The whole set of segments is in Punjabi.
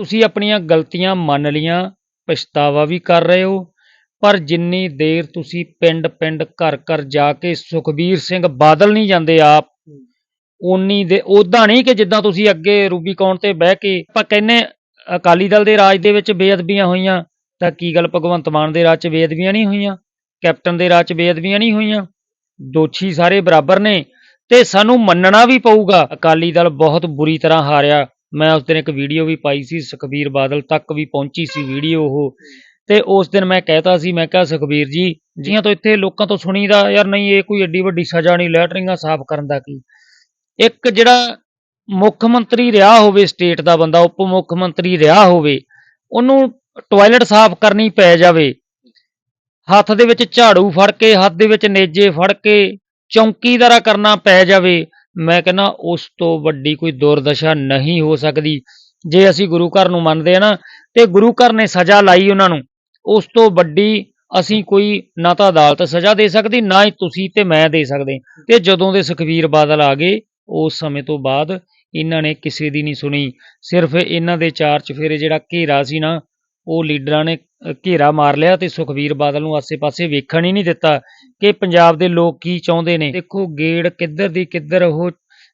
ਤੁਸੀਂ ਆਪਣੀਆਂ ਗਲਤੀਆਂ ਮੰਨ ਲੀਆਂ, ਪਛਤਾਵਾ ਵੀ ਕਰ ਰਹੇ ਹੋ, ਪਰ ਜਿੰਨੀ ਦੇਰ ਤੁਸੀਂ ਪਿੰਡ ਪਿੰਡ ਘਰ ਘਰ ਜਾ ਕੇ ਸੁਖਬੀਰ ਸਿੰਘ ਬਾਦਲ ਨਹੀਂ ਜਾਂਦੇ ਆਪ ਉਨੀ ਦੇ ਉਦਾਂ ਨਹੀਂ ਕਿ ਜਿੱਦਾਂ ਤੁਸੀਂ ਅੱਗੇ ਰੂਬੀਕੌਨ ਤੇ ਬਹਿ ਕੇ, ਆਪਾਂ ਕਹਿੰਨੇ ਅਕਾਲੀ ਦਲ ਦੇ ਰਾਜ ਦੇ ਵਿੱਚ ਬੇਅਦਬੀਆਂ ਹੋਈਆਂ, ਤਾਂ ਕੀ ਗੱਲ ਭਗਵੰਤ ਮਾਨ ਦੇ ਰਾਜ 'ਚ ਬੇਅਦਬੀਆਂ ਨਹੀਂ ਹੋਈਆਂ? ਕੈਪਟਨ ਦੇ ਰਾਜ 'ਚ ਬੇਅਦਬੀਆਂ ਨਹੀਂ ਹੋਈਆਂ? ਦੋਸ਼ੀ ਸਾਰੇ ਬਰਾਬਰ ਨੇ, ਤੇ ਸਾਨੂੰ ਮੰਨਣਾ ਵੀ ਪਊਗਾ। ਅਕਾਲੀ ਦਲ ਬਹੁਤ ਬੁਰੀ ਤਰ੍ਹਾਂ ਹਾਰਿਆ। ਮੈਂ ਉਸ ਦਿਨ ਇੱਕ ਵੀਡੀਓ ਵੀ ਪਾਈ ਸੀ, ਸੁਖਬੀਰ ਬਾਦਲ ਤੱਕ ਵੀ ਪਹੁੰਚੀ ਸੀ ਵੀਡੀਓ ਉਹ। ਤੇ ਉਸ ਦਿਨ ਮੈਂ ਕਹਿਤਾ ਸੀ, ਮੈਂ ਕਿਹਾ, ਸੁਖਬੀਰ ਜੀ, ਜੀਆਂ ਤੋਂ ਇੱਥੇ ਲੋਕਾਂ ਤੋਂ ਸੁਣੀਦਾ, ਯਾਰ ਨਹੀਂ, ਇਹ ਕੋਈ ਏਡੀ ਵੱਡੀ ਸਜ਼ਾ ਨਹੀਂ, ਲੈਟਰਿੰਗਾਂ ਸਾਫ਼ ਕਰਨ ਦਾ ਕੀ? ਇੱਕ ਜਿਹੜਾ ਮੁੱਖ ਮੰਤਰੀ ਰਿਹਾ ਹੋਵੇ, ਸਟੇਟ ਦਾ ਬੰਦਾ, ਉਪ ਮੁੱਖ ਮੰਤਰੀ ਰਿਹਾ ਹੋਵੇ, ਉਹਨੂੰ ਟਾਇਲਟ ਸਾਫ਼ ਕਰਨੀ ਪੈ ਜਾਵੇ। ਹੱਥ ਦੇ ਵਿੱਚ ਝਾੜੂ ਫੜ ਕੇ, ਹੱਥ ਦੇ ਵਿੱਚ ਨੇਜੇ ਫੜ ਕੇ, ਚੌਂਕੀਦਾਰਾ ਕਰਨਾ ਪੈ ਜਾਵੇ। ਮੈਂ ਕਹਿੰਦਾ ਉਸ ਤੋਂ ਵੱਡੀ ਕੋਈ ਦੁਰਦਸ਼ਾ ਨਹੀਂ ਹੋ ਸਕਦੀ। ਜੇ ਅਸੀਂ ਗੁਰੂ ਘਰ ਨੂੰ ਮੰਨਦੇ ਆ ਨਾ, ਤੇ ਗੁਰੂ ਘਰ ਨੇ ਸਜ਼ਾ ਲਾਈ ਉਹਨਾਂ ਨੂੰ। ਉਸ ਤੋਂ ਵੱਡੀ ਅਸੀਂ ਕੋਈ ਨਾ ਤਾਂ ਅਦਾਲਤ ਸਜ਼ਾ ਦੇ ਸਕਦੀ, ਨਾ ਹੀ ਤੁਸੀਂ ਤੇ ਮੈਂ ਦੇ ਸਕਦੇ। ਤੇ ਜਦੋਂ ਦੇ ਸੁਖਵੀਰ ਬਾਦਲ ਆ ਗਏ, ਉਸ ਸਮੇਂ ਤੋਂ ਬਾਅਦ ਇਹਨਾਂ ਨੇ ਕਿਸੇ ਦੀ ਨਹੀਂ ਸੁਣੀ। ਸਿਰਫ ਇਹਨਾਂ ਦੇ ਚਾਰ ਚਫੇਰੇ ਜਿਹੜਾ ਘੇਰਾ ਸੀ ਨਾ, ਉਹ ਲੀਡਰਾਂ ਨੇ ਘੇਰਾ ਮਾਰ ਲਿਆ ਤੇ ਸੁਖਵੀਰ ਬਾਦਲ ਨੂੰ ਆਸੇ-ਪਾਸੇ ਵੇਖਣ ਹੀ ਨਹੀਂ ਦਿੱਤਾ। ਕਿ ਪੰਜਾਬ ਦੇ ਲੋਕ ਕੀ ਚਾਹੁੰਦੇ ਨੇ? ਦੇਖੋ ਗੇੜ ਕਿੱਧਰ ਦੀ ਕਿੱਧਰ ਉਹ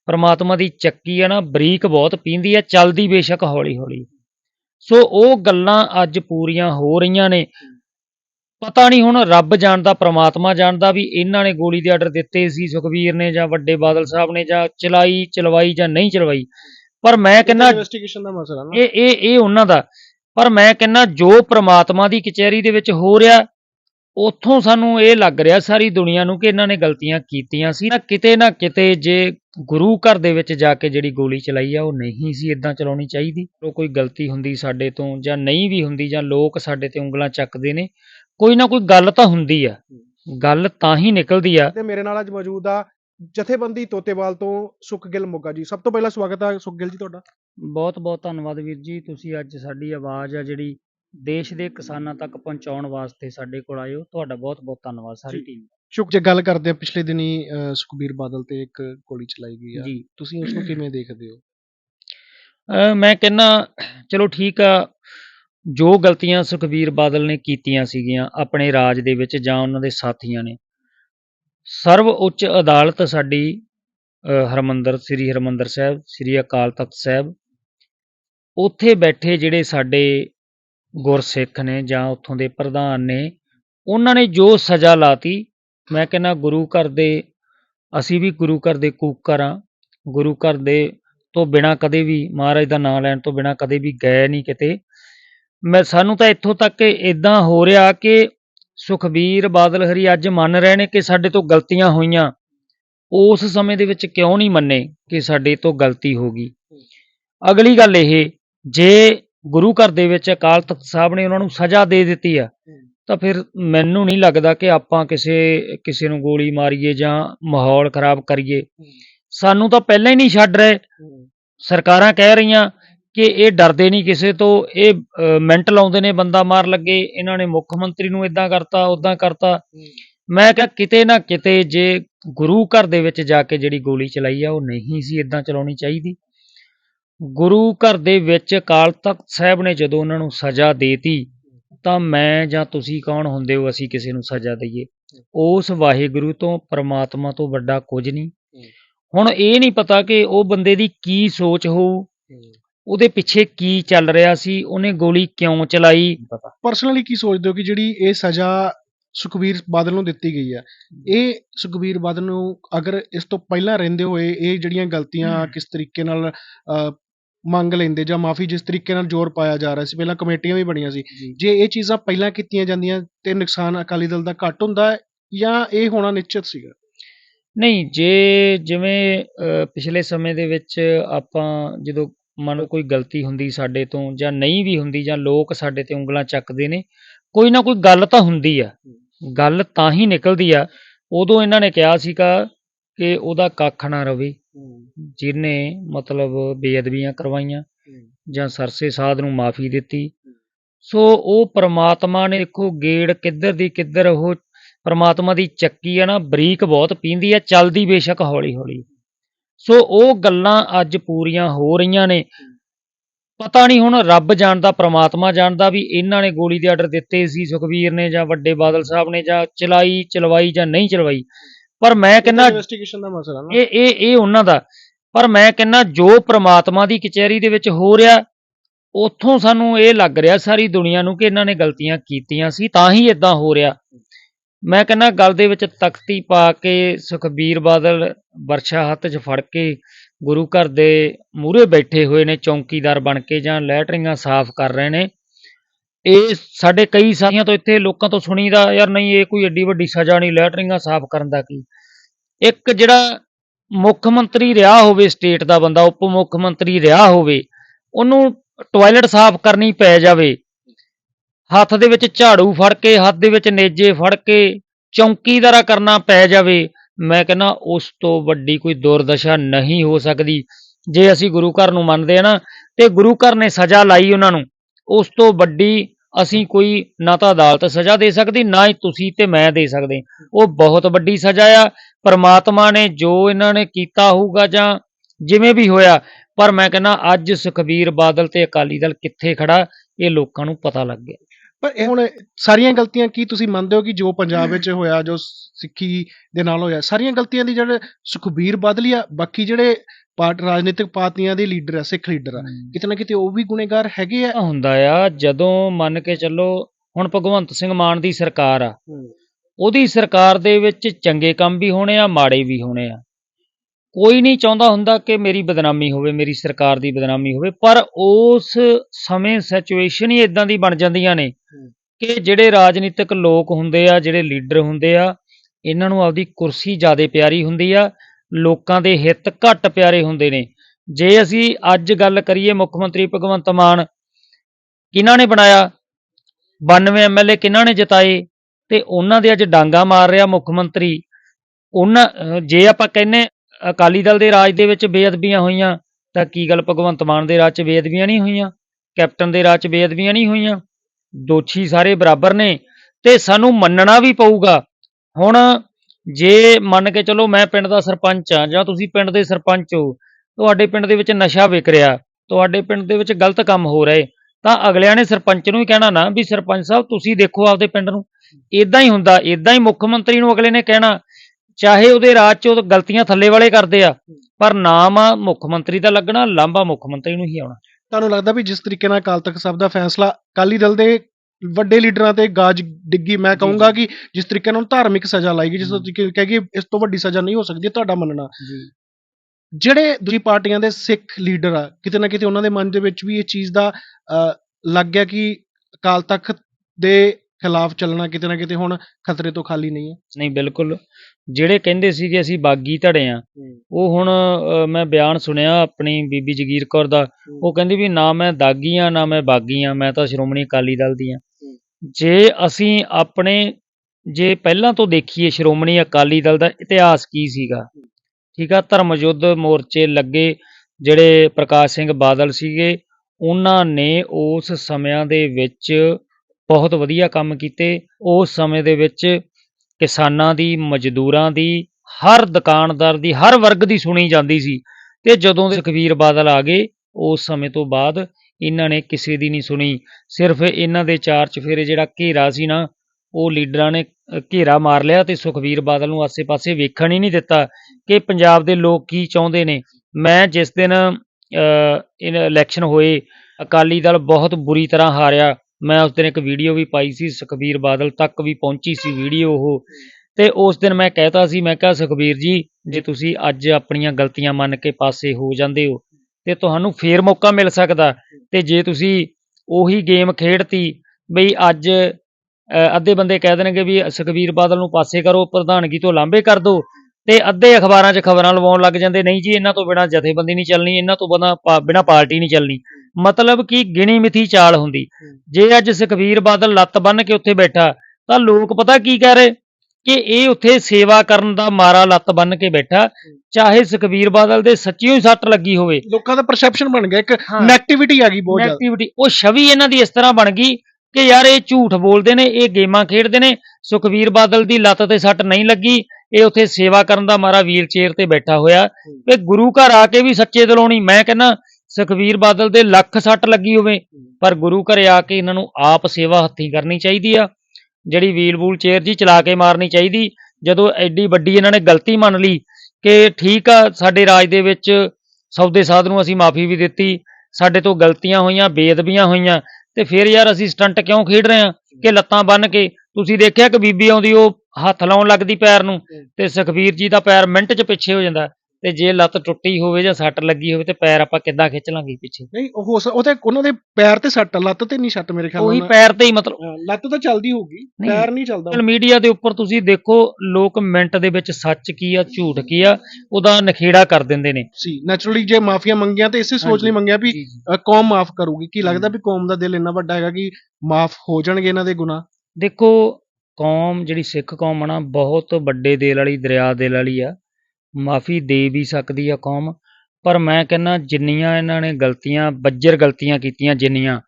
ਪ੍ਰਮਾਤਮਾ ਦੀ ਚੱਕੀ ਆ ਨਾ ਬਰੀਕ ਬਹੁਤ ਪੀਂਦੀ ਆ ਚੱਲਦੀ ਬੇਸ਼ੱਕ ਹੌਲੀ-ਹੌਲੀ। ਸੋ ਉਹ ਗੱਲਾਂ ਅੱਜ ਪੂਰੀਆਂ ਹੋ ਰਹੀਆਂ ਨੇ। ਪਤਾ ਨਹੀਂ ਹੁਣ ਰੱਬ ਜਾਣਦਾ ਪ੍ਰਮਾਤਮਾ ਜਾਣਦਾ ਵੀ ਇਹਨਾਂ ਨੇ ਗੋਲੀ ਦੇ ਆਰਡਰ ਦਿੱਤੇ ਸੀ ਸੁਖਵੀਰ ਨੇ ਜਾਂ ਵੱਡੇ ਬਾਦਲ ਸਾਹਿਬ ਨੇ ਜਾਂ ਚਲਾਈ ਚਲਵਾਈ ਜਾਂ ਨਹੀਂ ਚਲਵਾਈ। ਪਰ ਮੈਂ ਕਹਿੰਦਾ ਇਨਵੈਸਟੀਗੇਸ਼ਨ ਦਾ ਮਸਲਾ ਨਾ। ਇਹ ਇਹ ਇਹ ਉਹਨਾਂ ਦਾ। ਪਰ ਮੈਂ ਕਹਿੰਦਾ ਜੋ ਪ੍ਰਮਾਤਮਾ ਦੀ ਕਚਹਿਰੀ ਦੇ ਵਿੱਚ ਹੋ ਰਿਹਾ ਉੱਥੋਂ ਸਾਨੂੰ ਇਹ ਲੱਗ ਰਿਹਾ ਸਾਰੀ ਦੁਨੀਆ ਨੂੰ ਕਿ ਇਹਨਾਂ ਨੇ ਗਲਤੀਆਂ ਕੀਤੀਆਂ ਸੀ। ਨਾ ਕਿਤੇ ਨਾ ਕਿਤੇ ਜੇ ਗੁਰੂ ਘਰ ਦੇ ਵਿੱਚ ਜਾ ਕੇ ਜਿਹੜੀ ਗੋਲੀ ਚਲਾਈ ਆ ਉਹ ਨਹੀਂ ਸੀ ਇਦਾਂ ਚਲਾਉਣੀ ਚਾਹੀਦੀ। ਉਹ ਕੋਈ ਗਲਤੀ ਹੁੰਦੀ ਸਾਡੇ ਤੋਂ ਜਾਂ ਨਹੀਂ ਵੀ ਹੁੰਦੀ ਜਾਂ ਲੋਕ ਸਾਡੇ ਤੇ ਉਂਗਲਾਂ ਚੱਕਦੇ ਨੇ ਕੋਈ ਨਾ ਕੋਈ ਗੱਲ ਤਾਂ ਹੁੰਦੀ ਆ। ਗੱਲ ਤਾਂ ਹੀ ਨਿਕਲਦੀ ਆ। ਤੇ ਮੇਰੇ ਨਾਲ ਅੱਜ ਮੌਜੂਦ ਆ ਜਥੇਬੰਦੀ ਤੋਤੇਵਾਲ ਤੋਂ ਸੁਖਗਿੱਲ ਮੋਗਾ ਜੀ। ਸਭ ਤੋਂ ਪਹਿਲਾਂ ਸਵਾਗਤ ਹੈ ਸੁਖਗਿੱਲ ਜੀ ਤੁਹਾਡਾ। ਬਹੁਤ ਬਹੁਤ ਧੰਨਵਾਦ ਵੀਰ ਜੀ। ਤੁਸੀਂ ਅੱਜ ਸਾਡੀ ਆਵਾਜ਼ ਆ ਜਿਹੜੀ ਦੇਸ਼ ਦੇ ਕਿਸਾਨਾਂ ਤੱਕ ਪਹੁੰਚਾਉਣ ਵਾਸਤੇ ਸਾਡੇ ਕੋਲ ਆਏ ਹੋ ਤੁਹਾਡਾ ਬਹੁਤ ਬਹੁਤ ਧੰਨਵਾਦ ਸਾਰੀ। ਟੀਮ ਸ਼ੁਕ ਜੇ ਗੱਲ ਕਰਦੇ ਆ ਪਿਛਲੇ ਦਿਨੀ ਸੁਖਬੀਰ ਬਾਦਲ ਤੇ ਇੱਕ ਗੋਲੀ ਚਲਾਈ ਗਈ ਆ। ਜੀ। ਤੁਸੀਂ ਉਸ ਨੂੰ ਕਿਵੇਂ ਦੇਖਦੇ ਹੋ? ਮੈਂ ਕਹਿੰਨਾ ਚਲੋ ਠੀਕ ਆ। ਜੋ ਗਲਤੀਆਂ ਸੁਖਬੀਰ ਬਾਦਲ ਨੇ ਕੀਤੀਆਂ ਸੀਗੀਆਂ ਆਪਣੇ ਰਾਜ ਦੇ ਵਿੱਚ ਜਾਂ ਉਹਨਾਂ ਦੇ ਸਾਥੀਆਂ ਨੇ ਸਰਵ ਉੱਚ ਅਦਾਲਤ ਸਾਡੀ ਹਰਮੰਦਰ ਸ੍ਰੀ ਹਰਮੰਦਰ ਸਾਹਿਬ ਸ੍ਰੀ ਅਕਾਲ ਤਖਤ ਸਾਹਿਬ ਉੱਥੇ ਬੈਠੇ ਜਿਹੜੇ ਸਾਡੇ ਗੁਰਸਿੱਖ ਨੇ ਜਾਂ ਉੱਥੋਂ ਦੇ ਪ੍ਰਧਾਨ ਨੇ, ਉਹਨਾਂ ਨੇ ਜੋ ਸਜ਼ਾ ਲਾਤੀ, ਮੈਂ ਕਹਿੰਦਾ ਗੁਰੂ ਘਰ ਦੇ, ਅਸੀਂ ਵੀ ਗੁਰੂ ਘਰ ਦੇ ਕੂਕਰ ਹਾਂ ਗੁਰੂ ਘਰ ਦੇ ਤੋਂ ਬਿਨਾ ਕਦੇ ਵੀ, ਮਹਾਰਾਜ ਦਾ ਨਾਮ ਲੈਣ ਤੋਂ ਬਿਨਾ ਕਦੇ ਵੀ ਗਏ ਨਹੀਂ ਕਿਤੇ। ਮੈਂ, ਸਾਨੂੰ ਤਾਂ ਇੱਥੋਂ ਤੱਕ ਇਦਾਂ ਹੋ ਰਿਹਾ ਕਿ ਸੁਖਬੀਰ ਬਾਦਲ ਹਰੀ ਅੱਜ ਮੰਨ ਰਹੇ ਨੇ ਕਿ ਸਾਡੇ ਤੋਂ ਗਲਤੀਆਂ ਹੋਈਆਂ। ਉਸ ਸਮੇਂ ਦੇ ਵਿੱਚ ਕਿਉਂ ਨਹੀਂ ਮੰਨੇ ਕਿ ਸਾਡੇ ਤੋਂ ਗਲਤੀ ਹੋ ਗਈ? ਅਗਲੀ ਗੱਲ ਇਹ, ਜੇ ਗੁਰੂ ਘਰ ਦੇ ਵਿੱਚ ਅਕਾਲ ਤਖਤ ਸਾਹਿਬ ਨੇ ਉਹਨਾਂ ਨੂੰ ਸਜ਼ਾ ਦੇ ਦਿੱਤੀ ਆ। ਤਾਂ ਫਿਰ ਮੈਨੂੰ ਨਹੀਂ ਲੱਗਦਾ ਕਿ ਆਪਾਂ ਕਿਸੇ ਕਿਸੇ ਨੂੰ ਗੋਲੀ ਮਾਰੀਏ ਜਾਂ ਮਾਹੌਲ ਖਰਾਬ ਕਰੀਏ। ਸਾਨੂੰ ਤਾਂ ਪਹਿਲਾਂ ਹੀ ਨਹੀਂ ਛੱਡ ਰਹੇ। ਸਰਕਾਰਾਂ ਕਹਿ ਰਹੀਆਂ ਕਿ ਇਹ ਡਰਦੇ ਨਹੀਂ ਕਿਸੇ ਤੋਂ। ਇਹ ਮਿੰਟ ਲਾਉਂਦੇ ਨੇ ਬੰਦਾ ਮਾਰ ਲੱਗੇ। ਇਹਨਾਂ ਨੇ ਮੁੱਖ ਮੰਤਰੀ ਨੂੰ ਇਦਾਂ ਕਰਤਾ ਉਦਾਂ ਕਰਤਾ। ਮੈਂ ਕਿਹਾ ਕਿਤੇ ਨਾ ਕਿਤੇ ਜੇ ਗੁਰੂ ਘਰ ਦੇ ਵਿੱਚ ਜਾ ਕੇ ਜਿਹੜੀ ਗੋਲੀ ਚਲਾਈ ਆ ਉਹ ਨਹੀਂ ਸੀ ਇਦਾਂ ਚਲਾਉਣੀ ਚਾਹੀਦੀ। ਗੁਰੂ ਘਰ ਦੇ ਵਿੱਚ ਅਕਾਲ ਤਖਤ ਸਾਹਿਬ ਨੇ ਜਦੋਂ ਉਹਨਾਂ ਨੂੰ ਸਜ਼ਾ ਦੇਤੀ ਤਾਂ ਮੈਂ ਜਾਂ ਤੁਸੀਂ ਕੌਣ ਹੁੰਦੇ ਹੋ ਅਸੀਂ ਕਿਸੇ ਨੂੰ ਸਜ਼ਾ ਦਈਏ? ਉਸ ਵਾਹਿਗੁਰੂ ਤੋਂ ਪ੍ਰਮਾਤਮਾ ਤੋਂ ਵੱਡਾ ਕੁਝ ਨਹੀਂ। ਹੁਣ ਇਹ ਨਹੀਂ ਪਤਾ ਕਿ ਉਹ ਬੰਦੇ ਦੀ ਕੀ ਸੋਚ ਹੋਊ ਉਹਦੇ ਪਿੱਛੇ ਕੀ ਚੱਲ ਰਿਹਾ ਸੀ ਉਹਨੇ ਗੋਲੀ ਕਿਉਂ ਚਲਾਈ? ਪਰਸਨਲੀ ਕੀ ਸੋਚਦੇ ਹੋ ਕਿ ਜਿਹੜੀ ਇਹ ਸਜ਼ਾ ਸੁਖਬੀਰ ਬਾਦਲ ਨੂੰ ਦਿੱਤੀ ਗਈ ਆ ਇਹ ਸੁਖਬੀਰ ਬਾਦਲ ਨੂੰ ਅਗਰ ਇਸ ਤੋਂ ਪਹਿਲਾਂ ਰਹਿੰਦੇ ਹੋਏ ਇਹ ਜਿਹੜੀਆਂ ਗਲਤੀਆਂ ਕਿਸ ਤਰੀਕੇ ਨਾਲ ਮੰਗ ਲੈਂਦੇ ਜਾਂ ਮਾਫੀ ਜਿਸ ਤਰੀਕੇ ਨਾਲ ਜ਼ੋਰ ਪਾਇਆ ਜਾ ਰਿਹਾ ਸੀ ਪਹਿਲਾਂ ਕਮੇਟੀਆਂ ਵੀ ਬਣੀਆਂ ਸੀ। ਜੇ। ਇਹ ਚੀਜ਼ਾਂ ਪਹਿਲਾਂ ਕੀਤੀਆਂ ਜਾਂਦੀਆਂ ਤੇ ਨੁਕਸਾਨ ਅਕਾਲੀ ਦਲ ਦਾ ਘੱਟ ਹੁੰਦਾ ਜਾਂ ਇਹ ਹੋਣਾ ਨਿਸ਼ਚਿਤ ਸੀਗਾ? ਨਹੀਂ ਜੇ ਜਿਵੇਂ ਪਿਛਲੇ ਸਮੇਂ ਦੇ ਵਿੱਚ ਆਪਾਂ ਜਦੋਂ ਮੰਨ ਲਓ ਕੋਈ ਗਲਤੀ ਹੁੰਦੀ ਸਾਡੇ ਤੋਂ ਜਾਂ ਨਹੀਂ ਵੀ ਹੁੰਦੀ ਜਾਂ ਲੋਕ ਸਾਡੇ ਤੇ ਉਂਗਲਾਂ ਚੱਕਦੇ ਨੇ ਕੋਈ ਨਾ ਕੋਈ ਗੱਲ ਤਾਂ ਹੁੰਦੀ ਆ। ਗੱਲ ਤਾਂ ਹੀ ਨਿਕਲਦੀ ਆ। ਉਦੋਂ ਇਹਨਾਂ ਨੇ ਕਿਹਾ ਸੀਗਾ ਕਿ ਉਹਦਾ ਕੱਖ ਨਾ ਰਵੇ। ਜਿਹਨੇ ਮਤਲਬ ਬੇਅਦਬੀਆਂ ਕਰਵਾਈਆਂ ਜਾਂ ਸਰਸੇ ਸਾਧ ਨੂੰ ਮਾਫੀ ਦਿੱਤੀ। ਸੋ ਉਹ ਪ੍ਰਮਾਤਮਾ ਨੇ ਦੇਖੋ ਗੇੜ ਕਿੱਧਰ ਦੀ ਕਿੱਧਰ ਉਹ ਪ੍ਰਮਾਤਮਾ ਦੀ ਚੱਕੀ ਆ ਨਾ ਬਰੀਕ ਬਹੁਤ ਪੀਂਦੀ ਆ ਚੱਲਦੀ ਬੇਸ਼ੱਕ ਹੌਲੀ ਹੌਲੀ ਸੋ ਉਹ ਗੱਲਾਂ ਅੱਜ ਪੂਰੀਆਂ ਹੋ ਰਹੀਆਂ ਨੇ। ਪਤਾ ਨਹੀਂ ਹੁਣ ਰੱਬ ਜਾਣਦਾ ਪ੍ਰਮਾਤਮਾ ਜਾਣਦਾ ਵੀ ਇਹਨਾਂ ਨੇ ਗੋਲੀ ਦੇ ਆਰਡਰ ਦਿੱਤੇ ਸੀ ਸੁਖਬੀਰ ਨੇ ਜਾਂ ਵੱਡੇ ਬਾਦਲ ਸਾਹਿਬ ਨੇ ਜਾਂ ਚਲਾਈ ਚਲਵਾਈ ਜਾਂ ਨਹੀਂ ਚਲਵਾਈ। ਪਰ ਮੈਂ ਕਹਿੰਦਾ ਇਨਵੈਸਟੀਗੇਸ਼ਨ ਦਾ ਮਸਲਾ ਨਾ। ਇਹ ਇਹ ਇਹ ਉਹਨਾਂ ਦਾ। ਪਰ ਮੈਂ ਕਹਿੰਦਾ ਜੋ ਪ੍ਰਮਾਤਮਾ ਦੀ ਕਚਹਿਰੀ ਦੇ ਵਿੱਚ ਹੋ ਰਿਹਾ ਉੱਥੋਂ ਸਾਨੂੰ ਇਹ ਲੱਗ ਰਿਹਾ ਸਾਰੀ ਦੁਨੀਆ ਨੂੰ ਕਿ ਇਹਨਾਂ ਨੇ ਗਲਤੀਆਂ ਕੀਤੀਆਂ ਸੀ ਤਾਂ ਹੀ ਇਦਾਂ ਹੋ ਰਿਹਾ। ਮੈਂ ਕਹਿੰਦਾ ਗੱਲ ਦੇ ਵਿੱਚ ਤਖਤੀ ਪਾ ਕੇ ਸੁਖਬੀਰ ਬਾਦਲ ਵਰਸ਼ਾ ਹੱਥ 'ਚ ਫੜ ਕੇ ਗੁਰੂ ਘਰ ਦੇ ਮੂਹਰੇ ਬੈਠੇ ਹੋਏ ਨੇ ਚੌਂਕੀਦਾਰ ਬਣ ਕੇ ਜਾਂ ਲੈਟਰਿੰਗਾਂ ਸਾਫ਼ ਕਰ ਰਹੇ ਨੇ ਇਹ ਸਾਡੇ ਕਈ ਸਾਰੀਆਂ ਤੋਂ ਇੱਥੇ ਲੋਕਾਂ ਤੋਂ ਸੁਣੀਦਾ, ਯਾਰ ਨਹੀਂ, ਇਹ ਕੋਈ ਏਡੀ ਵੱਡੀ ਸਜ਼ਾ ਨਹੀਂ, ਲੈਟਰਿੰਗਾਂ ਸਾਫ਼ ਕਰਨ ਦਾ ਕੀ? ਇੱਕ ਜਿਹੜਾ ਮੁੱਖ ਮੰਤਰੀ ਰਿਹਾ ਹੋਵੇ, ਸਟੇਟ ਦਾ ਬੰਦਾ, ਉਪ ਮੁੱਖ ਮੰਤਰੀ ਰਿਹਾ ਹੋਵੇ, ਉਹਨੂੰ ਟਾਇਲਟ ਸਾਫ਼ ਕਰਨੀ ਪੈ ਜਾਵੇ। ਹੱਥ ਦੇ ਵਿੱਚ ਝਾੜੂ ਫੜ ਕੇ, ਹੱਥ ਦੇ ਵਿੱਚ ਨੇਜੇ ਫੜ ਕੇ ਚੌਂਕੀਦਾਰਾ ਕਰਨਾ ਪੈ ਜਾਵੇ, ਮੈਂ ਕਹਿੰਦਾ ਉਸ ਤੋਂ ਵੱਡੀ ਕੋਈ ਦੁਰਦਸ਼ਾ ਨਹੀਂ ਹੋ ਸਕਦੀ। ਜੇ ਅਸੀਂ ਗੁਰੂ ਘਰ ਨੂੰ ਮੰਨਦੇ ਆ ਨਾ, ਤੇ ਗੁਰੂ ਘਰ ਨੇ ਸਜ਼ਾ ਲਾਈ ਉਹਨਾਂ ਨੂੰ, ਉਸ ਤੋਂ ਵੱਡੀ ਅਸੀਂ ਕੋਈ ਨਾ ਤਾਂ ਅਦਾਲਤ ਸਜ਼ਾ ਦੇ ਸਕਦੀ, ਨਾ ਹੀ ਤੁਸੀਂ ਤੇ ਮੈਂ ਦੇ ਸਕਦੇ। ਉਹ ਬਹੁਤ ਵੱਡੀ ਸਜ਼ਾ ਆ। ਪਰਮਾਤਮਾ ਨੇ ਜੋ ਇਹਨਾਂ ਨੇ ਕੀਤਾ ਹੋਊਗਾ ਜਾਂ ਜਿਵੇਂ ਵੀ ਹੋਇਆ, ਪਰ ਮੈਂ ਕਹਿੰਦਾ ਅੱਜ ਸੁਖਬੀਰ ਬਾਦਲ ਤੇ ਅਕਾਲੀ ਦਲ ਕਿੱਥੇ ਖੜਾ, ਇਹ ਲੋਕਾਂ ਨੂੰ ਪਤਾ ਲੱਗ ਗਿਆ। ਪਰ ਇਹ ਹੁਣ ਸਾਰੀਆਂ ਗਲਤੀਆਂ ਕੀ ਤੁਸੀਂ ਮੰਨਦੇ ਹੋ ਕਿ ਜੋ ਪੰਜਾਬ ਵਿੱਚ ਹੋਇਆ ਜੋ ਸਿੱਖੀ ਦੇ ਨਾਲ ਹੋਇਆ ਸਾਰੀਆਂ ਗਲਤੀਆਂ ਦੀ ਜਿਹੜੇ ਸੁਖਬੀਰ ਬਾਦਲ ਆ ਬਾਕੀ ਜਿਹੜੇ ਪਾਰਟ ਰਾਜਨੀਤਿਕ ਪਾਰਟੀਆਂ ਦੇ ਲੀਡਰ ਆ ਸਿੱਖ ਲੀਡਰ ਆ ਕਿਤੇ ਨਾ ਕਿਤੇ ਉਹ ਵੀ ਗੁਨੇਗਾਰ ਹੈਗੇ ਆ? ਹੁੰਦਾ ਆ ਜਦੋਂ ਮੰਨ ਕੇ ਚੱਲੋ ਹੁਣ ਭਗਵੰਤ ਸਿੰਘ ਮਾਨ ਦੀ ਸਰਕਾਰ ਆ ਉਹਦੀ ਸਰਕਾਰ ਦੇ ਵਿੱਚ ਚੰਗੇ ਕੰਮ ਵੀ ਹੋਣੇ ਆ ਮਾੜੇ ਵੀ ਹੋਣੇ ਆ। ਕੋਈ ਨਹੀਂ ਚਾਹੁੰਦਾ ਹੁੰਦਾ ਕਿ ਮੇਰੀ ਬਦਨਾਮੀ ਹੋਵੇ ਮੇਰੀ ਸਰਕਾਰ ਦੀ ਬਦਨਾਮੀ ਹੋਵੇ ਪਰ ਉਸ ਸਮੇਂ ਸਿਚੁਏਸ਼ਨ ਹੀ ਇਦਾਂ ਦੀ ਬਣ ਜਾਂਦੀਆਂ ਨੇ ਕਿ ਜਿਹੜੇ ਰਾਜਨੀਤਿਕ ਲੋਕ ਹੁੰਦੇ ਆ ਜਿਹੜੇ ਲੀਡਰ ਹੁੰਦੇ ਆ ਇਹਨਾਂ ਨੂੰ ਆਪਦੀ ਕੁਰਸੀ ਜ਼ਿਆਦਾ ਪਿਆਰੀ ਹੁੰਦੀ ਆ ਲੋਕਾਂ ਦੇ ਹਿੱਤ ਘੱਟ ਪਿਆਰੇ ਹੁੰਦੇ ਨੇ। ਜੇ ਅਸੀਂ ਅੱਜ ਗੱਲ ਕਰੀਏ ਮੁੱਖ ਮੰਤਰੀ ਭਗਵੰਤ ਮਾਨ ਕਿਹਨਾਂ ਨੇ ਬਣਾਇਆ? 92 ਐਮਐਲਏ ਕਿਹਨਾਂ ਨੇ ਜਿਤਾਏ? ਤੇ ਉਹਨਾਂ ਦੇ ਅੱਜ ਡਾਂਗਾ ਮਾਰ ਰਿਹਾ ਮੁੱਖ ਮੰਤਰੀ। ਉਹਨਾਂ ਜੇ ਆਪਾਂ ਕਹਿੰਨੇ ਅਕਾਲੀ ਦਲ ਦੇ ਰਾਜ ਦੇ ਵਿੱਚ ਬੇਅਦਬੀਆਂ ਹੋਈਆਂ, ਤਾਂ ਕੀ ਗੱਲ ਭਗਵੰਤ ਮਾਨ ਦੇ ਰਾਜ 'ਚ ਬੇਅਦਬੀਆਂ ਨਹੀਂ ਹੋਈਆਂ? ਕੈਪਟਨ ਦੇ ਰਾਜ 'ਚ ਬੇਅਦਬੀਆਂ ਨਹੀਂ ਹੋਈਆਂ? ਦੋਸ਼ੀ ਸਾਰੇ ਬਰਾਬਰ ਨੇ ਤੇ ਸਾਨੂੰ ਮੰਨਣਾ ਵੀ ਪਊਗਾ। ਹੁਣ ਜੇ ਮੰਨ ਕੇ ਚਲੋ ਮੈਂ ਪਿੰਡ ਦਾ ਸਰਪੰਚ ਆ ਜਾਂ ਤੁਸੀਂ ਪਿੰਡ ਦੇ ਸਰਪੰਚ ਹੋ, ਤੁਹਾਡੇ ਪਿੰਡ ਦੇ ਵਿੱਚ ਨਸ਼ਾ ਵਿਕ ਰਿਹਾ, ਤੁਹਾਡੇ ਪਿੰਡ ਦੇ ਵਿੱਚ ਗਲਤ ਕੰਮ ਹੋ ਰਹੇ, ਤਾਂ ਅਗਲਿਆਂ ਨੇ ਸਰਪੰਚ ਨੂੰ ਹੀ ਕਹਿਣਾ ਨਾ ਵੀ ਸਰਪੰਚ ਸਾਹਿਬ ਤੁਸੀਂ ਦੇਖੋ ਆਪਦੇ ਪਿੰਡ ਨੂੰ। ਇਦਾਂ ਹੀ ਹੁੰਦਾ ਇਦਾਂ ਹੀ ਮੁੱਖ ਮੰਤਰੀ ਨੂੰ ਅਗਲੇ ਨੇ ਕਹਿਣਾ ਚਾਹੇ ਉਹਦੇ ਰਾਜ 'ਚ ਉਹ ਗਲਤੀਆਂ ਥੱਲੇ ਵਾਲੇ ਕਰਦੇ ਆ ਪਰ ਨਾਮ ਆ ਮੁੱਖ ਮੰਤਰੀ ਦਾ ਲੱਗਣਾ ਲਾਂਭਾ ਮੁੱਖ ਮੰਤਰੀ ਨੂੰ ਹੀ ਆਉਣਾ। ਤੁਹਾਨੂੰ ਲੱਗਦਾ ਵੀ ਜਿਸ ਤਰੀਕੇ ਨਾਲ ਅਕਾਲ ਤਖਤ ਸਾਹਿਬ ਦਾ ਫੈਸਲਾ ਅਕਾਲੀ ਦਲ ਦੇ ਵੱਡੇ ਲੀਡਰਾਂ ਤੇ ਗਾਜ ਡਿੱਗੀ ਮੈਂ ਕਹੂੰਗਾ ਕਿ ਜਿਸ ਤਰੀਕੇ ਨਾਲ ਉਹਨੂੰ ਧਾਰਮਿਕ ਸਜ਼ਾ ਲਾਈ ਗਈ ਜਿਸ ਤੋਂ ਤੁਸੀਂ ਕਹਿ ਗਏ ਇਸ ਤੋਂ ਵੱਡੀ ਸਜ਼ਾ ਨਹੀਂ ਹੋ ਸਕਦੀ ਤੁਹਾਡਾ ਮੰਨਣਾ। ਜਿਹੜੇ ਦੂਜੀ ਪਾਰਟੀਆਂ ਦੇ ਸਿੱਖ ਲੀਡਰ ਆ ਕਿਤੇ ਨਾ ਕਿਤੇ ਉਹਨਾਂ ਦੇ ਮਨ ਦੇ ਵਿੱਚ ਵੀ ਇਹ ਚੀਜ਼ ਦਾ ਲੱਗ ਗਿਆ ਕਿ ਅਕਾਲ ਤਖਤ ਦੇ ਖਿਲਾਫ ਚੱਲਣਾ ਕਿਤੇ ਨਾ ਕਿਤੇ ਹੁਣ ਖਤਰੇ ਤੋਂ ਖਾਲੀ ਨਹੀਂ ਹੈ। ਨਹੀਂ ਬਿਲਕੁਲ। ਜਿਹੜੇ ਕਹਿੰਦੇ ਸੀ ਕਿ ਅਸੀਂ ਬਾਗੀ ਧੜੇ ਆ ਉਹ ਹੁਣ ਅ, ਮੈਂ ਬਿਆਨ ਸੁਣਿਆ ਆਪਣੀ ਬੀਬੀ ਜਗੀਰ ਕੌਰ ਦਾ। ਉਹ ਕਹਿੰਦੀ ਵੀ ਨਾ ਮੈਂ ਦਾਗੀ ਆ ਨਾ ਮੈਂ ਬਾਗੀ ਆ ਮੈਂ ਤਾਂ ਸ਼੍ਰੋਮਣੀ ਅਕਾਲੀ ਦਲ ਦੀ ਆ। ਜੇ ਅਸੀਂ ਆਪਣੇ ਜੇ ਪਹਿਲਾਂ ਤੋਂ ਦੇਖੀਏ ਸ਼੍ਰੋਮਣੀ ਅਕਾਲੀ ਦਲ ਦਾ ਇਤਿਹਾਸ ਕੀ ਸੀਗਾ? ਠੀਕ ਆ ਧਰਮ ਯੁੱਧ ਮੋਰਚੇ ਲੱਗੇ ਜਿਹੜੇ ਪ੍ਰਕਾਸ਼ ਸਿੰਘ ਬਾਦਲ ਸੀਗੇ ਉਹਨਾਂ ਨੇ ਉਸ ਸਮਿਆਂ ਦੇ ਵਿੱਚ ਬਹੁਤ ਵਧੀਆ ਕੰਮ ਕੀਤੇ। ਉਸ ਸਮੇਂ ਦੇ ਵਿੱਚ ਕਿਸਾਨਾਂ ਦੀ ਮਜ਼ਦੂਰਾਂ ਦੀ ਹਰ ਦੁਕਾਨਦਾਰ ਦੀ ਹਰ ਵਰਗ ਦੀ ਸੁਣੀ ਜਾਂਦੀ ਸੀ। ਤੇ ਜਦੋਂ ਦੇ ਸੁਖਬੀਰ ਬਾਦਲ ਆ ਗਏ ਉਸ ਸਮੇਂ ਤੋਂ ਬਾਅਦ ਇਹਨਾਂ ਨੇ ਕਿਸੇ ਦੀ ਨਹੀਂ ਸੁਣੀ। ਸਿਰਫ ਇਹਨਾਂ ਦੇ ਚਾਰ ਚਫੇਰੇ ਜਿਹੜਾ ਘੇਰਾ ਸੀ ਨਾ ਉਹ ਲੀਡਰਾਂ ਨੇ ਘੇਰਾ ਮਾਰ ਲਿਆ ਤੇ ਸੁਖਬੀਰ ਬਾਦਲ ਨੂੰ ਆਸੇ-ਪਾਸੇ ਵੇਖਣ ਹੀ ਨਹੀਂ ਦਿੱਤਾ ਕਿ ਪੰਜਾਬ ਦੇ ਲੋਕ ਕੀ ਚਾਹੁੰਦੇ ਨੇ। ਮੈਂ ਜਿਸ ਦਿਨ ਅ, ਇਨ ਇਲੈਕਸ਼ਨ ਹੋਏ ਅਕਾਲੀ ਦਲ ਬਹੁਤ ਬੁਰੀ ਤਰ੍ਹਾਂ ਹਾਰਿਆ। ਮੈਂ ਉਸ ਦਿਨ ਇੱਕ ਵੀਡੀਓ ਵੀ ਪਾਈ ਸੀ ਸੁਖਬੀਰ ਬਾਦਲ ਤੱਕ ਵੀ ਪਹੁੰਚੀ ਸੀ ਵੀਡੀਓ ਉਹ। ਤੇ ਉਸ ਦਿਨ ਮੈਂ ਕਹਿਤਾ ਸੀ ਮੈਂ ਕਿਹਾ ਸੁਖਬੀਰ ਜੀ ਜੇ ਤੁਸੀਂ ਅੱਜ ਆਪਣੀਆਂ ਗਲਤੀਆਂ ਮੰਨ ਕੇ ਪਾਸੇ ਹੋ ਜਾਂਦੇ ਹੋ ਤੇ ਤੁਹਾਨੂੰ ਫੇਰ ਮੌਕਾ ਮਿਲ ਸਕਦਾ। ਤੇ ਜੇ ਤੁਸੀਂ ਉਹੀ ਗੇਮ ਖੇਡਤੀ ਬਈ ਅੱਜ ਅ, ਅੱਧੇ ਬੰਦੇ ਕਹਿ ਦੇਣਗੇ ਵੀ ਸੁਖਬੀਰ ਬਾਦਲ ਨੂੰ ਪਾਸੇ ਕਰੋ ਪ੍ਰਧਾਨਗੀ ਤੋਂ ਲਾਂਭੇ ਕਰ ਦਿਓ ਤੇ ਅੱਧੇ ਅਖਬਾਰਾਂ 'ਚ ਖਬਰਾਂ ਲਵਾਉਣ ਲੱਗ ਜਾਂਦੇ ਨਹੀਂ ਜੀ ਇਹਨਾਂ ਤੋਂ ਬਿਨਾ ਜਥੇਬੰਦੀ ਨਹੀਂ ਚੱਲਣੀ ਇਹਨਾਂ ਤੋਂ ਬਿਨਾ ਬਿਨਾ ਪਾਰਟੀ ਨਹੀਂ ਚੱਲਣੀ। ਮਤਲਬ ਕਿ ਗਿਣੀ ਮਿਥੀ ਚਾਲ ਹੁੰਦੀ। ਜੇ ਅੱਜ ਸੁਖਬੀਰ ਬਾਦਲ ਲੱਤ ਬੰਨ ਕੇ ਉੱਥੇ ਬੈਠਾ ਤਾਂ ਲੋਕ ਪਤਾ ਕੀ ਕਹਿ ਰਹੇ? ਕਿ ਇਹ ਉੱਥੇ ਸੇਵਾ ਕਰਨ ਦਾ ਮਾਰਾ ਲੱਤ ਬੰਨ ਕੇ ਬੈਠਾ ਚਾਹੇ ਸੁਖਬੀਰ ਬਾਦਲ ਦੇ ਸੱਚੀਓ ਹੀ ਸੱਟ ਲੱਗੀ ਹੋਵੇ। ਲੋਕਾਂ ਦਾ ਪਰਸੈਪਸ਼ਨ ਬਣ ਗਿਆ ਇੱਕ। ਨੈਗੇਟਿਵਿਟੀ ਆ ਗਈ ਬਹੁਤ ਜ਼ਿਆਦਾ। ਨੈਗੇਟਿਵਿਟੀ ਉਹ ਛਵੀ ਇਹਨਾਂ ਦੀ ਇਸ ਤਰ੍ਹਾਂ ਬਣ ਗਈ ਕਿ ਯਾਰ ਇਹ ਝੂਠ ਬੋਲਦੇ ਨੇ ਇਹ ਗੇਮਾਂ ਖੇਡਦੇ ਨੇ ਸੁਖਬੀਰ ਬਾਦਲ ਦੀ ਲੱਤ ਤੇ ਸੱਟ ਨਹੀਂ ਲੱਗੀ ਇਹ ਉੱਥੇ ਸੇਵਾ ਕਰਨ ਦਾ ਮਾਰਾ ਵੀਲ ਚੇਅਰ ਤੇ ਬੈਠਾ ਹੋਇਆ। ਤੇ ਗੁਰੂ ਘਰ ਆ ਕੇ ਵੀ ਸੱਚੇ ਦਿਲੋਂ ਨਹੀਂ ਮੈਂ ਕਹਿੰਦਾ ਸੁਖਬੀਰ ਬਾਦਲ ਦੇ ਲੱਖ ਸੱਟ ਲੱਗੀ ਹੋਵੇ ਪਰ ਗੁਰੂ ਘਰੇ ਆ ਕੇ ਇਹਨਾਂ ਨੂੰ ਆਪ ਸੇਵਾ ਹੱਥੀਂ ਕਰਨੀ ਚਾਹੀਦੀ ਆ। ਜਿਹੜੀ ਵੀਲ ਵੂਲ ਚੇਅਰ ਜੀ ਚਲਾ ਕੇ ਮਾਰਨੀ ਚਾਹੀਦੀ ਜਦੋਂ ਐਡੀ ਵੱਡੀ ਇਹਨਾਂ ਨੇ ਗਲਤੀ ਮੰਨ ਲਈ ਕਿ ਠੀਕ ਆ ਸਾਡੇ ਰਾਜ ਦੇ ਵਿੱਚ ਸੌਦੇ ਸਾਧ ਨੂੰ ਅਸੀਂ ਮਾਫੀ ਵੀ ਦਿੱਤੀ ਸਾਡੇ ਤੋਂ ਗਲਤੀਆਂ ਹੋਈਆਂ ਬੇਅਦਬੀਆਂ ਹੋਈਆਂ ਤੇ ਫਿਰ ਯਾਰ ਅਸੀਂ ਸਟੰਟ ਕਿਉਂ ਖੇਡ ਰਹੇ ਹਾਂ ਕਿ ਲੱਤਾਂ ਬੰਨ ਕੇ ਤੁਸੀਂ ਦੇਖਿਆ ਕਿ ਬੀਬੀ ਆਉਂਦੀ ਉਹ ਹੱਥ ਲਾਉਣ ਲੱਗਦੀ ਪੈਰ ਨੂੰ ਤੇ ਸੁਖਬੀਰ ਜੀ ਦਾ ਪੈਰ ਮਿੰਟ 'ਚ ਪਿੱਛੇ ਹੋ ਜਾਂਦਾ ਤੇ ਜੇ ਲੱਤ ਟੁੱਟੀ ਹੋਵੇ ਜਾਂ ਸੱਟ ਲੱਗੀ ਹੋਵੇ ਤੇ ਪੈਰ ਆਪਾਂ ਕਿੱਦਾਂ ਖਿੱਚ ਲਾਂਗੇ ਪਿੱਛੇ ਨਹੀਂ ਉਹ ਹੋ ਸਕ- ਉਹ ਤੇ ਉਹਨਾਂ ਦੇ ਪੈਰ ਤੇ ਸੱਟ ਲੱਤ ਤੇ ਨਹੀਂ ਸੱਟ ਮੇਰੇ ਖਿਆਲ ਉਹੀ ਨਾਲ ਪੈਰ ਤੇ ਹੀ ਮਤਲਬ ਹਾਂ, ਲੱਤ ਤਾਂ ਚੱਲਦੀ ਹੋਊਗੀ ਨਹੀਂ। ਪੈਰ ਨਹੀਂ ਚੱਲਦਾ ਸੋਸ਼ਲ ਮੀਡੀਆ ਦੇ ਉੱਪਰ ਤੁਸੀਂ ਦੇਖੋ ਲੋਕ ਮਿੰਟ ਦੇ ਵਿੱਚ ਸੱਚ ਕੀ ਆ ਝੂਠ ਕੀ ਆ ਉਹਦਾ ਨਖੇੜਾ ਕਰ ਦਿੰਦੇ ਨੇ ਸੀ ਨੈਚੁਰਲੀ ਜੇ ਮਾਫੀਆ ਮੰਗੀਆਂ ਤੇ ਇਸੇ ਸੋਚ ਲਈ। ਮੰਗਿਆ ਵੀ। ਅ, ਕੌਮ ਮਾਫ ਕਰੂਗੀ ਕੀ ਲੱਗਦਾ। ਵੀ ਕੌਮ ਦਾ ਦਿਲ ਇੰਨਾ ਵੱਡਾ ਹੈਗਾ ਕਿ ਮਾਫ ਹੋ ਜਾਣਗੇ ਇਹਨਾਂ ਦੇ ਗੁਨਾਹ ਦੇਖੋ ਕੌਮ ਜਿਹੜੀ ਸਿੱਖ ਕੌਮ ਆ ਨਾ, ਬਹੁਤ ਵੱਡੇ ਦਿਲ ਵਾਲੀ, ਦਰਿਆ ਦਿਲ ਵਾਲੀ ਆ। ਮਾਫੀ ਦੇ ਵੀ ਸਕਦੀ ਆ ਕੌਮ, ਪਰ ਮੈਂ ਕਹਿੰਨਾ ਜਿੰਨੀਆਂ ਇਹਨਾਂ ਨੇ ਗਲਤੀਆਂ, ਬੱਜਰ ਗਲਤੀਆਂ ਕੀਤੀਆਂ ਜਿੰਨੀਆਂ,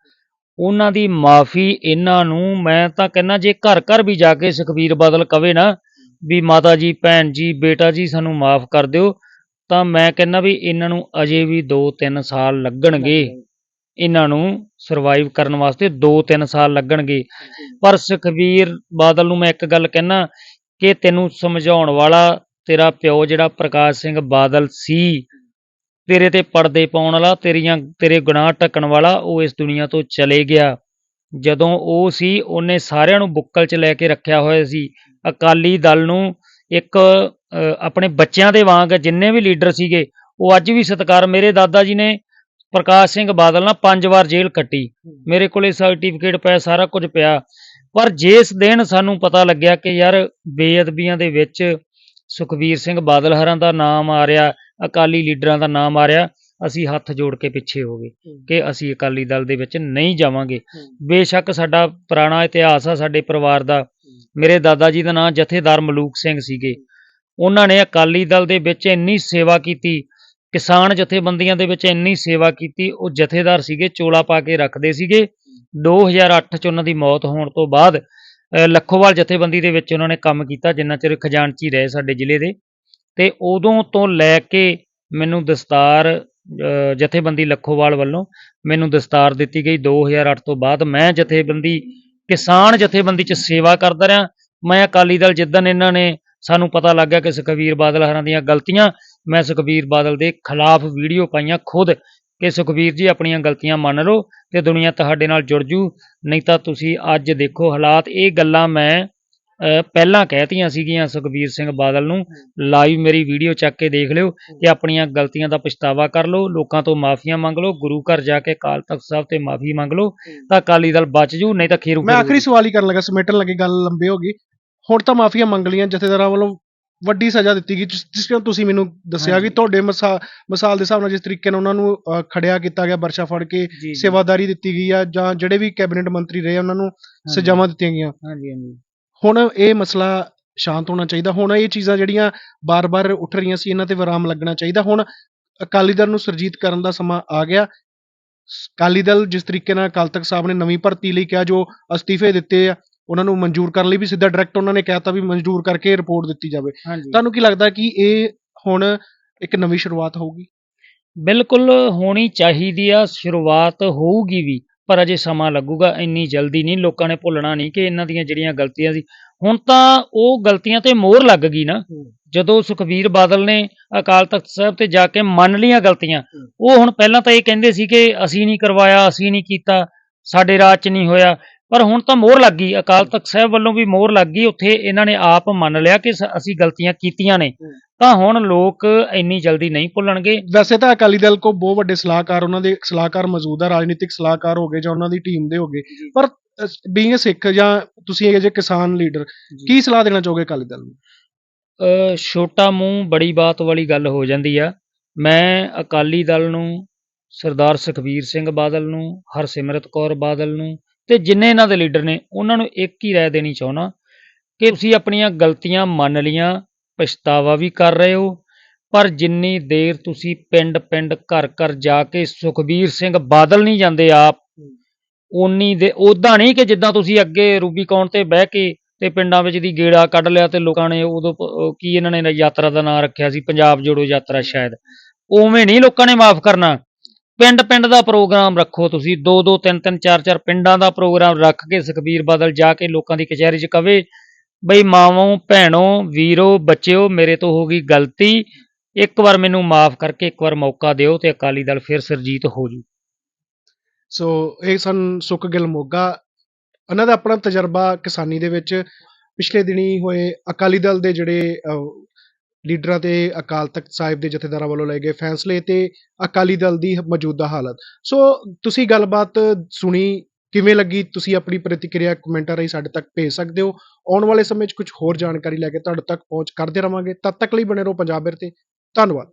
ਉਹਨਾਂ ਦੀ ਮਾਫੀ ਇਹਨਾਂ ਨੂੰ, ਮੈਂ ਤਾਂ ਕਹਿੰਨਾ ਜੇ ਘਰ ਘਰ ਵੀ ਜਾ ਕੇ ਸੁਖਬੀਰ ਬਾਦਲ ਕਵੇ ਨਾ, ਵੀ ਮਾਤਾ ਜੀ, ਭੈਣ ਜੀ, ਬੇਟਾ ਜੀ ਸਾਨੂੰ ਮਾਫ ਕਰ ਦਿਓ, ਤਾਂ ਮੈਂ ਕਹਿੰਨਾ ਵੀ ਇਹਨਾਂ ਨੂੰ ਅਜੇ ਵੀ 2-3 ਸਾਲ ਲੱਗਣਗੇ। ਇਹਨਾਂ ਨੂੰ ਸਰਵਾਈਵ ਕਰਨ ਵਾਸਤੇ 2-3 ਸਾਲ ਲੱਗਣਗੇ। ਪਰ ਸੁਖਬੀਰ ਬਾਦਲ ਨੂੰ ਮੈਂ ਇੱਕ ਗੱਲ ਕਹਿਣਾ ਕਿ ਤੈਨੂੰ ਸਮਝਾਉਣ ਵਾਲਾ ਤੇਰਾ ਪਿਓ ਜਿਹੜਾ ਪ੍ਰਕਾਸ਼ ਸਿੰਘ ਬਾਦਲ ਸੀ, ਤੇਰੇ ਤੇ ਪਰਦੇ ਪਾਉਣ ਵਾਲਾ, ਤੇਰੀਆਂ, ਤੇਰੇ ਗੁਨਾਹ ਢੱਕਣ ਵਾਲਾ ਉਹ ਇਸ ਦੁਨੀਆ ਤੋਂ ਚਲੇ ਗਿਆ। ਜਦੋਂ ਉਹ ਸੀ, ਉਹਨੇ ਸਾਰਿਆਂ ਨੂੰ ਬੁੱਕਲ 'ਚ ਲੈ ਕੇ ਰੱਖਿਆ ਹੋਇਆ ਸੀ। ਅਕਾਲੀ ਦਲ ਨੂੰ ਇੱਕ ਆਪਣੇ ਬੱਚਿਆਂ ਦੇ ਵਾਂਗ ਜਿੰਨੇ ਵੀ ਲੀਡਰ ਸੀਗੇ, ਉਹ ਅੱਜ ਵੀ ਸਤਿਕਾਰ ਮੇਰੇ ਦਾਦਾ ਜੀ ਨੇ ਪ੍ਰਕਾਸ਼ ਸਿੰਘ ਬਾਦਲ ਨਾਲ ਪੰਜ ਵਾਰ ਜੇਲ੍ਹ ਕੱਟੀ। ਮੇਰੇ ਕੋਲੇ ਸਰਟੀਫਿਕੇਟ ਪਿਆ ਸਾਰਾ ਕੁਝ ਪਿਆ। ਪਰ ਜਿਸ ਦਿਨ ਸਾਨੂੰ ਪਤਾ ਲੱਗਿਆ ਕਿ ਯਾਰ ਬੇਅਦਬੀਆਂ ਦੇ ਵਿੱਚ ਸੁਖਬੀਰ ਸਿੰਘ ਬਾਦਲ ਹਰਾਂ ਦਾ ਨਾਮ ਆ ਰਿਹਾ ਅਕਾਲੀ ਲੀਡਰਾਂ ਦਾ ਨਾਮ ਆ ਰਿਹਾ ਅਸੀਂ ਹੱਥ ਜੋੜ ਕੇ ਪਿੱਛੇ ਹੋ ਗਏ ਕਿ ਅਸੀਂ ਅਕਾਲੀ ਦਲ ਦੇ ਵਿੱਚ ਨਹੀਂ ਜਾਵਾਂਗੇ। ਬੇਸ਼ੱਕ ਸਾਡਾ ਪੁਰਾਣਾ ਇਤਿਹਾਸ ਆ ਸਾਡੇ ਪਰਿਵਾਰ ਦਾ। ਮੇਰੇ ਦਾਦਾ ਜੀ ਦਾ ਨਾਮ ਜਥੇਦਾਰ ਮਲੂਕ ਸਿੰਘ ਸੀਗੇ। ਉਹਨਾਂ ਨੇ ਅਕਾਲੀ ਦਲ ਦੇ ਵਿੱਚ ਇੰਨੀ ਸੇਵਾ ਕੀਤੀ ਕਿਸਾਨ ਜਥੇਬੰਦੀਆਂ ਦੇ ਵਿੱਚ ਇੰਨੀ ਸੇਵਾ ਕੀਤੀ ਉਹ ਜਥੇਦਾਰ ਸੀਗੇ ਚੋਲਾ ਪਾ ਕੇ ਰੱਖਦੇ ਸੀਗੇ। 2008 ਚ ਉਹਨਾਂ ਦੀ ਮੌਤ ਹੋਣ ਤੋਂ ਬਾਅਦ ਲੱਖੋਵਾਲ ਜਥੇਬੰਦੀ ਦੇ ਵਿੱਚ ਉਹਨਾਂ ਨੇ ਕੰਮ ਕੀਤਾ ਜਿੰਨਾ ਚਿਰ ਖਜ਼ਾਨਚੀ ਰਹੇ ਸਾਡੇ ਜ਼ਿਲ੍ਹੇ ਦੇ। ਤੇ ਉਦੋਂ ਤੋਂ ਲੈ ਕੇ ਮੈਨੂੰ ਦਸਤਾਰ ਅ, ਜਥੇਬੰਦੀ ਲੱਖੋਵਾਲ ਵੱਲੋਂ ਮੈਨੂੰ ਦਸਤਾਰ ਦਿੱਤੀ ਗਈ। 2008 ਤੋਂ ਬਾਅਦ ਮੈਂ ਜਥੇਬੰਦੀ ਕਿਸਾਨ ਜਥੇਬੰਦੀ 'ਚ ਸੇਵਾ ਕਰਦਾ ਰਿਹਾ। ਮੈਂ ਅਕਾਲੀ ਦਲ ਜਿੱਦਣ ਇਹਨਾਂ ਨੇ ਸਾਨੂੰ ਪਤਾ ਲੱਗ ਗਿਆ ਕਿ ਸੁਖਬੀਰ ਬਾਦਲ ਹਰਾਂ ਦੀਆਂ ਗਲਤੀਆਂ ਮੈਂ ਸੁਖਬੀਰ ਬਾਦਲ ਦੇ ਖਿਲਾਫ ਵੀਡੀਓ ਪਾਈਆਂ ਖੁਦ ਕਿ ਸੁਖਬੀਰ ਜੀ ਆਪਣੀਆਂ ਗਲਤੀਆਂ ਮੰਨ ਲਓ ਤੇ ਦੁਨੀਆ ਤੁਹਾਡੇ ਨਾਲ ਜੁੜ ਜੂ ਨਹੀਂ ਤਾਂ ਤੁਸੀਂ ਅੱਜ ਦੇਖੋ ਹਾਲਾਤ। ਇਹ ਗੱਲਾਂ ਮੈਂ ਪਹਿਲਾਂ ਕਹਿਤੀਆਂ ਸੀਗੀਆਂ ਸੁਖਬੀਰ ਸਿੰਘ ਬਾਦਲ ਨੂੰ। ਲਾਈਵ ਮੇਰੀ ਵੀਡੀਓ ਚੱਕ ਕੇ ਦੇਖ ਲਿਓ ਕਿ ਆਪਣੀਆਂ ਗਲਤੀਆਂ ਦਾ ਪਛਤਾਵਾ ਕਰ ਲਓ ਲੋਕਾਂ ਤੋਂ ਮਾਫੀਆਂ ਮੰਗ ਲਓ ਗੁਰੂ ਘਰ ਜਾ ਕੇ ਅਕਾਲ ਤਖਤ ਸਾਹਿਬ ਤੇ ਮਾਫੀ ਮੰਗ ਲਓ ਤਾਂ ਅਕਾਲੀ ਦਲ ਬਚ ਜੂ ਨਹੀਂ ਤਾਂ ਖੀਰੂ ਮੈਂ ਖੀਰੂ ਆਖਰੀ ਸਵਾਲ ਹੀ ਕਰਨ ਲੱਗਾ ਸਮੇਟਣ ਲੱਗੇ ਗੱਲ ਲੰਬੇ ਹੋ ਗਈ। ਹੁਣ ਤਾਂ ਮਾਫੀਆਂ ਮੰਗ ਲੀਆਂ ਜਥੇਦਾਰਾਂ ਵੱਲੋਂ ਵੱਡੀ ਸਜ਼ਾ ਦਿੱਤੀ ਗਈ ਜਿਸ ਜਿਸ ਤਰ੍ਹਾਂ ਤੁਸੀਂ ਮੈਨੂੰ ਦੱਸਿਆ। ਕਿ ਤੁਹਾਡੇ ਮਿਸਾ- ਮਿਸਾਲ ਦੇ ਹਿਸਾਬ ਨਾਲ ਜਿਸ ਤਰੀਕੇ ਨਾਲ ਉਹਨਾਂ ਨੂੰ ਅ, ਖੜਿਆ ਕੀਤਾ ਗਿਆ ਵਰਸ਼ਾ ਫੜ ਕੇ ਜੀ, ਜੀ। ਸੇਵਾਦਾਰੀ ਦਿੱਤੀ ਗਈ ਆ ਜਾਂ ਜਿਹੜੇ ਵੀ ਕੈਬਨਿਟ ਮੰਤਰੀ ਰਹੇ ਉਹਨਾਂ ਨੂੰ ਹਾਂਜੀ। ਸਜ਼ਾਵਾਂ ਦਿੱਤੀਆਂ ਗਈਆਂ ਹਾਂਜੀ ਹਾਂਜੀ ਹੁਣ ਇਹ ਮਸਲਾ ਸ਼ਾਂਤ ਹੋਣਾ ਚਾਹੀਦਾ ਹੁਣ ਇਹ ਚੀਜ਼ਾਂ ਜਿਹੜੀਆਂ ਬਾਰ-ਬਾਰ ਉੱਠ ਰਹੀਆਂ ਸੀ ਇਹਨਾਂ ਤੇ ਵਿਰਾਮ ਲੱਗਣਾ ਚਾਹੀਦਾ ਹੁਣ ਅਕਾਲੀ ਦਲ ਨੂੰ ਸਰਜੀਤ ਕਰਨ ਦਾ ਸਮਾਂ ਆ ਗਿਆ ਸ- ਅਕਾਲੀ ਦਲ ਜਿਸ ਤਰੀਕੇ ਨਾਲ ਅਕਾਲ ਤਖਤ ਸਾਹਿਬ ਨੇ ਨਵੀਂ ਭਰਤੀ ਲਈ ਕਿਹਾ ਜੋ ਅਸਤੀਫੇ ਦਿੱਤੇ ਆ ਉਹਨਾਂ ਨੂੰ ਮਨਜ਼ੂਰ ਕਰਨ ਲਈ ਵੀ ਸਿੱਧਾ ਡਾਇਰੈਕਟ ਉਹਨਾਂ ਨੇ ਕਹਿਤਾ ਵੀ ਮਨਜ਼ੂਰ ਕਰਕੇ ਰਿਪੋਰਟ ਦਿੱਤੀ ਜਾਵੇ। ਹਾਂਜੀ। ਤੁਹਾਨੂੰ ਕੀ ਲੱਗਦਾ ਕਿ ਇਹ ਹੁਣ ਇੱਕ ਨਵੀਂ ਸ਼ੁਰੂਆਤ ਹੋਊਗੀ? ਬਿਲਕੁਲ ਹੋਣੀ ਚਾਹੀਦੀ ਆ ਸ਼ੁਰੂਆਤ ਹੋਊਗੀ ਵੀ ਪਰ ਅਜੇ ਸਮਾਂ ਲੱਗੂਗਾ ਇੰਨੀ ਜਲਦੀ ਨਹੀਂ ਲੋਕਾਂ ਨੇ ਭੁੱਲਣਾ ਨਹੀਂ ਕਿ ਇਹਨਾਂ ਦੀਆਂ ਜਿਹੜੀਆਂ ਗਲਤੀਆਂ ਸੀ। ਹੁਣ ਤਾਂ ਉਹ ਗਲਤੀਆਂ ਤੇ ਮੋਹਰ ਲੱਗ ਗਈ ਨਾ ਜਦੋਂ ਸੁਖਬੀਰ ਬਾਦਲ ਨੇ ਅਕਾਲ ਤਖਤ ਸਾਹਿਬ ਤੇ ਜਾ ਕੇ ਮੰਨ ਲਈਆਂ ਗਲਤੀਆਂ ਉਹ ਹੁਣ ਪਹਿਲਾਂ ਤਾਂ ਇਹ ਕਹਿੰਦੇ ਸੀ ਕਿ ਅਸੀਂ ਨਹੀਂ ਕਰਵਾਇਆ ਅਸੀਂ ਨਹੀਂ ਕੀਤਾ ਸਾਡੇ ਰਾਜ 'ਚ ਨਹੀਂ ਹੋਇਆ ਪਰ ਹੁਣ ਤਾਂ ਮੋਹਰ ਲੱਗ ਗਈ। ਅਕਾਲ ਤਖਤ ਸਾਹਿਬ ਵੱਲੋਂ ਵੀ ਮੋਹਰ ਲੱਗ ਗਈ। ਉੱਥੇ ਇਹਨਾਂ ਨੇ ਆਪ ਮੰਨ ਲਿਆ ਕਿ ਸ- ਅਸੀਂ ਗਲਤੀਆਂ ਕੀਤੀਆਂ ਨੇ। ਤਾਂ ਹੁਣ ਲੋਕ ਇੰਨੀ ਜਲਦੀ ਨਹੀਂ ਭੁੱਲਣਗੇ। ਵੈਸੇ ਤਾਂ ਅਕਾਲੀ ਦਲ ਕੋ ਬਹੁਤ ਵੱਡੇ ਸਲਾਹਕਾਰ ਉਹਨਾਂ ਦੇ ਸਲਾਹਕਾਰ ਮੌਜੂਦ ਆ ਰਾਜਨੀਤਿਕ ਸਲਾਹਕਾਰ ਹੋ ਗਏ ਜਾਂ ਉਹਨਾਂ ਦੀ ਟੀਮ ਦੇ ਹੋ ਗਏ। ਪਰ ਬੀਇੰਗ ਸਿੱਖ ਜਾਂ ਤੁਸੀਂ ਇਹ ਜੇ ਕਿਸਾਨ ਲੀਡਰ ਕੀ ਸਲਾਹ ਦੇਣਾ ਚਾਹੋਗੇ ਅਕਾਲੀ ਦਲ ਨੂੰ? ਅ, ਛੋਟਾ ਮੂੰਹ ਬੜੀ ਬਾਤ ਵਾਲੀ ਗੱਲ ਹੋ ਜਾਂਦੀ ਆ। ਮੈਂ ਅਕਾਲੀ ਦਲ ਨੂੰ ਸਰਦਾਰ ਸੁਖਬੀਰ ਸਿੰਘ ਬਾਦਲ ਨੂੰ ਹਰਸਿਮਰਤ ਕੌਰ ਬਾਦਲ ਨੂੰ ਤੇ ਜਿੰਨੇ ਇਹਨਾਂ ਦੇ ਲੀਡਰ ਨੇ, ਉਹਨਾਂ ਨੂੰ ਇੱਕ ਹੀ ਰਾਏ ਦੇਣੀ ਚਾਹੁੰਦਾ ਕਿ ਤੁਸੀਂ ਆਪਣੀਆਂ ਗਲਤੀਆਂ ਮੰਨ ਲੀਆਂ ਪਛਤਾਵਾ ਵੀ ਕਰ ਰਹੇ ਹੋ, ਪਰ ਜਿੰਨੀ ਦੇਰ ਤੁਸੀਂ ਪਿੰਡ-ਪਿੰਡ, ਘਰ-ਘਰ ਜਾ ਕੇ ਸੁਖਬੀਰ ਸਿੰਘ ਬਾਦਲ ਨਹੀਂ ਜਾਂਦੇ ਆਪ ਉਨੀ ਦੇ ਉਦਾਂ ਨਹੀਂ ਕਿ ਜਿੱਦਾਂ ਤੁਸੀਂ ਅੱਗੇ ਰੂਬੀਕੌਨ ਤੇ ਬਹਿ ਕੇ ਤੇ ਪਿੰਡਾਂ ਵਿੱਚ ਦੀ ਗੇੜਾ ਕੱਢ ਲਿਆ ਤੇ ਲੋਕਾਂ ਨੇ ਉਦੋਂ ਕੀ ਇਹਨਾਂ ਨੇ ਯਾਤਰਾ ਦਾ ਨਾਂ ਰੱਖਿਆ ਸੀ, ਪੰਜਾਬ ਜੋੜੋ ਯਾਤਰਾ ਸ਼ਾਇਦ, ਉਵੇਂ ਨਹੀਂ ਲੋਕਾਂ ਨੇ ਮਾਫ ਕਰਨਾ। ਪਿੰਡ ਪਿੰਡ ਦਾ ਪ੍ਰੋਗਰਾਮ ਰੱਖੋ ਤੁਸੀਂ। ਦੋ ਦੋ ਤਿੰਨ ਤਿੰਨ ਚਾਰ ਚਾਰ ਪਿੰਡਾਂ ਦਾ ਪ੍ਰੋਗਰਾਮ ਰੱਖ ਕੇ ਸੁਖਬੀਰ ਬਾਦਲ ਜਾ ਕੇ ਲੋਕਾਂ ਦੀ ਕਚਹਿਰੀ 'ਚ ਕਵੇ, ਬਈ ਮਾਵਾਂ, ਭੈਣੋ, ਵੀਰੋ, ਬੱਚਿਓ, ਮੇਰੇ ਤੋਂ ਹੋ ਗਈ ਗਲਤੀ। ਇੱਕ ਵਾਰ ਮੈਨੂੰ ਮਾਫ ਕਰਕੇ ਇੱਕ ਵਾਰ ਮੌਕਾ ਦਿਓ ਤੇ ਅਕਾਲੀ ਦਲ ਫਿਰ ਸਰਜੀਤ ਹੋ ਜੂ। ਸੋ ਇਹ ਸਨ ਸੁਖਗਿੱਲ ਮੋਗਾ। ਉਹਨਾਂ ਦਾ ਆਪਣਾ ਤਜਰਬਾ ਕਿਸਾਨੀ ਦੇ ਵਿੱਚ ਪਿਛਲੇ ਦਿਨੀ ਹੋਏ ਅਕਾਲੀ ਦਲ ਦੇ ਜਿਹੜੇ ਲੀਡਰਾਂ ਤੇ ਅਕਾਲ ਤਖਤ ਸਾਹਿਬ ਦੇ ਜਥੇਦਾਰਾਂ ਵੱਲੋਂ ਲਏ ਗਏ ਫੈਸਲੇ ਤੇ ਅਕਾਲੀ ਦਲ ਦੀ ਮੌਜੂਦਾ ਹਾਲਤ। ਸੋ ਤੁਸੀਂ ਗੱਲਬਾਤ ਸੁਣੀ, ਕਿਵੇਂ ਲੱਗੀ? ਤੁਸੀਂ ਆਪਣੀ ਪ੍ਰਤੀਕਿਰਿਆ ਕਮੈਂਟਾਂ ਰਾਹੀਂ ਸਾਡੇ ਤੱਕ ਭੇਜ ਸਕਦੇ ਹੋ। ਆਉਣ ਵਾਲੇ ਸਮੇਂ 'ਚ ਕੁਝ ਹੋਰ ਜਾਣਕਾਰੀ ਲੈ ਕੇ ਤੁਹਾਡੇ ਤੱਕ ਪਹੁੰਚ ਕਰਦੇ ਰਵਾਂਗੇ। ਤਦ ਤੱਕ ਲਈ ਬਣੇ ਰਹੋ ਪੰਜਾਬ ਤੇ। ਧੰਨਵਾਦ।